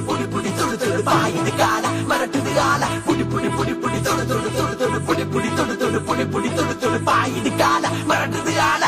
தொடு புடி புடி தொடு தொடு பாயுது கால மரட்டுது கால புடி புடி புடி புடி தொடு தொடு தொடு தொடு புடி புடி தொடு தொடு புடி புடி தொடு தொடு பாயுது கால மரட்டுது கால